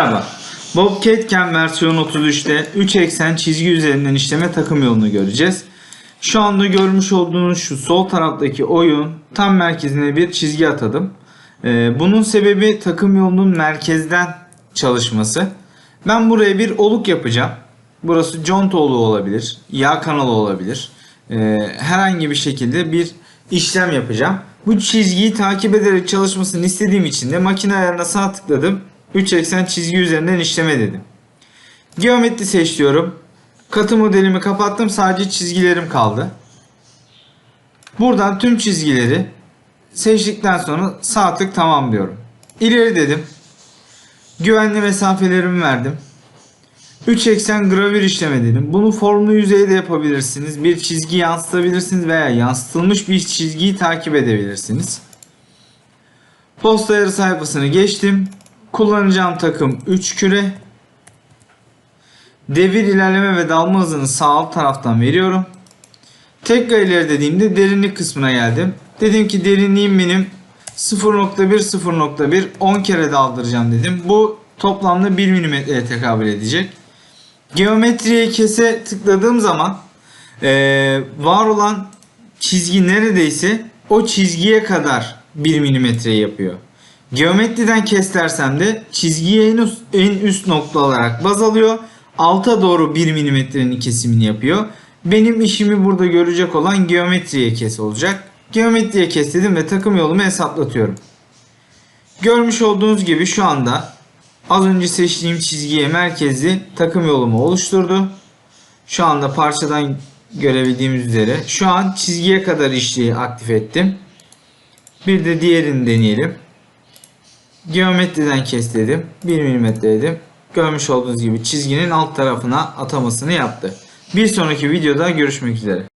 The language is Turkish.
Merhaba. Bobcat versiyon 33'te 3 eksen çizgi üzerinden işleme takım yolunu göreceğiz. Şu anda görmüş olduğunuz şu sol taraftaki oyun tam merkezine bir çizgi atadım. Ee, bunun sebebi takım yolunun merkezden çalışması. Ben buraya bir oluk yapacağım. Burası conta oluğu olabilir, yağ kanalı olabilir. Ee, herhangi bir şekilde bir işlem yapacağım. Bu çizgiyi takip ederek çalışmasını istediğim için de makine ayarına sağ tıkladım. 3 eksen çizgi üzerinden işleme dedim. Geometri seçiyorum. Katı modelimi kapattım. Sadece çizgilerim kaldı. Buradan tüm çizgileri seçtikten sonra sağ tık tamam diyorum. İleri dedim. Güvenli mesafelerimi verdim. 3 eksen gravür işleme dedim. Bunu formlu yüzeyde yapabilirsiniz. Bir çizgi yansıtabilirsiniz veya yansıtılmış bir çizgiyi takip edebilirsiniz. Posta ayarı sayfasını geçtim. Kullanacağım takım 3 küre. Devir ilerleme ve dalma hızını sağ alt taraftan veriyorum. Tekrar ileri dediğimde derinlik kısmına geldim. Dedim ki derinliğim benim 0.1 0.1 10 kere daldıracağım dedim. Bu toplamda 1 mm'ye tekabül edecek. Geometriye kese tıkladığım zaman eee, var olan çizgi neredeyse o çizgiye kadar 1 milimetre yapıyor. Geometriden kes dersem de çizgiyi en üst, en üst nokta olarak baz alıyor. Alta doğru 1 milimetrenin kesimini yapıyor. Benim işimi burada görecek olan geometriye kes olacak. Geometriye kes dedim ve takım yolumu hesaplatıyorum. Görmüş olduğunuz gibi şu anda az önce seçtiğim çizgiye merkezli takım yolumu oluşturdu. Şu anda parçadan görebildiğimiz üzere şu an çizgiye kadar işliği aktif ettim. Bir de diğerini deneyelim. Geometriden kes dedim. 1 mm dedim. Görmüş olduğunuz gibi çizginin alt tarafına atamasını yaptı. Bir sonraki videoda görüşmek üzere.